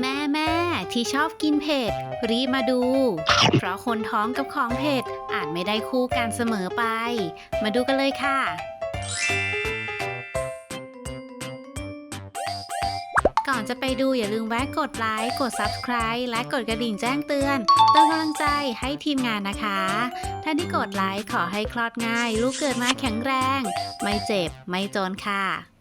แม่แม่ที่ชอบกินเผ็ดรีบมาดู เพราะคนท้องกับของเผ็ดอาจไม่ได้คู่กันเสมอไป มาดูกันเลยค่ะ ก่อนจะไปดูอย่าลืมแวะกดไลค์กด Subscribe และกดกระดิ่งแจ้งเตือนเติมกำลังใจให้ทีมงานนะคะถ้าที่กดไลค์ขอให้คลอดง่าย ลูกเกิดมาแข็งแรง ไม่เจ็บไม่จนค่ะ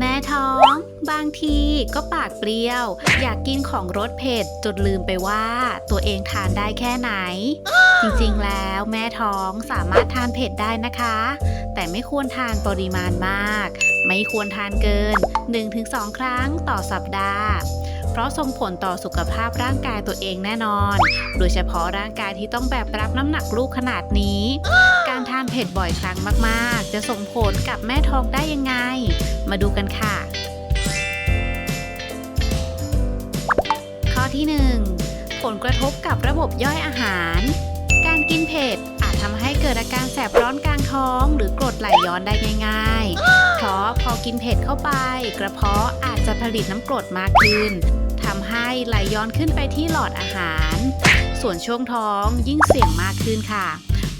แม่ท้อง บางทีก็ปากเปรี้ยว อยากกินของรสเผ็ดจนลืมไปว่า ตัวเองทานได้แค่ไหน จริงๆแล้วแม่ท้องสามารถทานเผ็ดได้นะคะ แต่ไม่ควรทานปริมาณมาก ไม่ควรทานเกิน 1-2 ครั้งต่อสัปดาห์เพราะส่งผลต่อสุขภาพร่างกายตัวเองแน่นอน โดยเฉพาะร่างกายที่ต้องแบกรับน้ำหนักลูกขนาดนี้ การทานเผ็ดบ่อยครั้งมาก ๆ จะส่งผลกับแม่ท้องได้ยังไง มาดูกันค่ะ ข้อที่ 1 ผลกระทบกับระบบย่อยอาหาร การกินเผ็ดอาจทำให้เกิดอาการแสบร้อนกลางท้อง หรือกรดไหลย้อนได้ง่าย ๆ เพราะพอกินเผ็ดเข้าไป กระเพาะอาจจะผลิตน้ำกรดมากขึ้นทำให้ไหลย้อนขึ้นไปที่หลอดอาหาร ส่วนช่วงท้องยิ่งเสี่ยงมากขึ้นค่ะ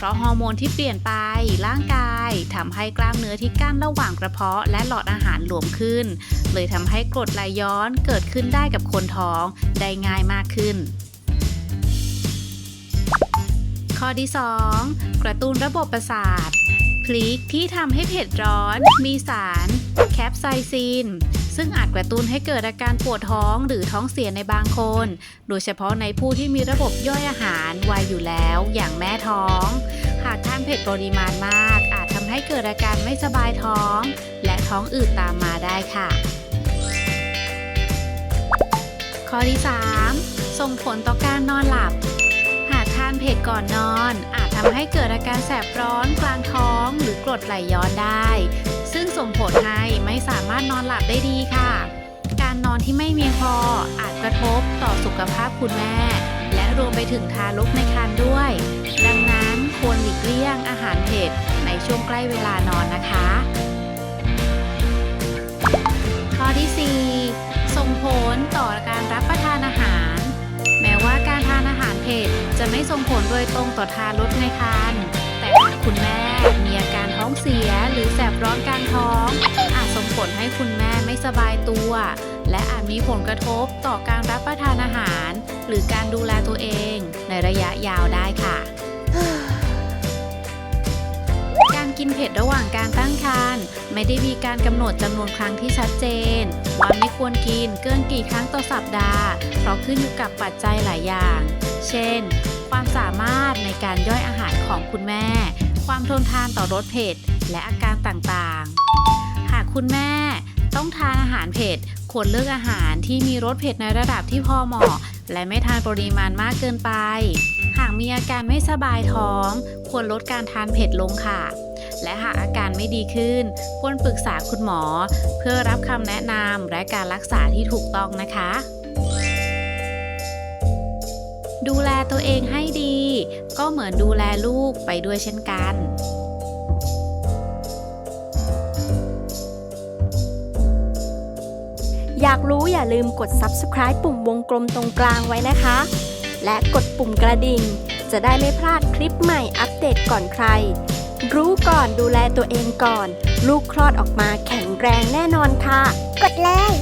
เพราะฮอร์โมนที่เปลี่ยนไปร่างกายทำให้กล้ามเนื้อที่กั้นระหว่างกระเพาะ และหลอดอาหารหลวมขึ้น เลยทำให้กรดไหลย้อนเกิดขึ้นได้กับคนท้องได้ง่ายมากขึ้น ข้อที่ 2 กระตุ้นระบบประสาทพริกที่ทำให้เผ็ดร้อน มีสาร แคปไซซิน ซึ่งอาจกระตุ้นให้เกิดอาการปวดท้องหรือท้องเสียในบางคน โดยเฉพาะในผู้ที่มีระบบย่อยอาหารไวอยู่แล้วอย่างแม่ท้อง หากทานเผ็ดปริมาณมาก อาจทำให้เกิดอาการไม่สบายท้อง และท้องอืดตามมาได้ค่ะ ข้อที่ 3 ส่งผลต่อการนอนหลับ หากทานเผ็ดก่อนนอน อาจทำให้เกิดอาการแสบร้อนกลางท้อง หรือกรดไหลย้อนได้ ซึ่งส่งผลให้ไม่สามารถนอนหลับได้ดีค่ะ การนอนที่ไม่เพียงพออาจกระทบต่อสุขภาพคุณแม่ และรวมไปถึงทารกในครรภ์ด้วย ดังนั้นควรหลีกเลี่ยงอาหารเผ็ดในช่วงใกล้เวลานอนนะคะ ข้อที่ 4 ส่งผลต่อการรับประทานอาหาร แม้ว่าการทานอาหารเผ็ดจะไม่ส่งผลโดยตรงต่อทารกในครรภ์แต่คุณแม่ มีอาการท้องเสียหรือแสบร้อนกลางท้อง อาจส่งผลให้คุณแม่ไม่สบายตัว และอาจมีผลกระทบต่อการรับประทานอาหาร หรือการดูแลตัวเองในระยะยาวได้ค่ะ การกินเผ็ดระหว่างการตั้งครรภ์ไม่ได้มีการกำหนดจำนวนครั้งที่ชัดเจน ว่าไม่ควรกินเกินกี่ครั้งต่อสัปดาห์ เพราะขึ้นอยู่กับปัจจัยหลายอย่าง เช่น ความสามารถในการย่อยอาหารของคุณแม่ ความทนทานต่อรสเผ็ดและอาการต่างๆ หากคุณแม่ต้องทานอาหารเผ็ดควรเลือกอาหารที่มีรสเผ็ดในระดับที่พอเหมาะ และไม่ทานปริมาณมากเกินไป หากมีอาการไม่สบายท้อง ควรลดการทานเผ็ดลงค่ะ และหากอาการไม่ดีขึ้น ควรปรึกษาคุณหมอ เพื่อรับคำแนะนำและการรักษาที่ถูกต้องนะคะ ดูแลตัวเองให้ดี ก็เหมือนดูแลลูกไปด้วยเช่นกันอยากรู้อย่าลืมกด subscribe ปุ่มวงกลมตรงกลางไว้นะคะ และกดปุ่มกระดิ่ง จะได้ไม่พลาดคลิปใหม่อัปเดตก่อนใคร รู้ก่อนดูแลตัวเองก่อน ลูกคลอดออกมาแข็งแรงแน่นอนค่ะ กดเลย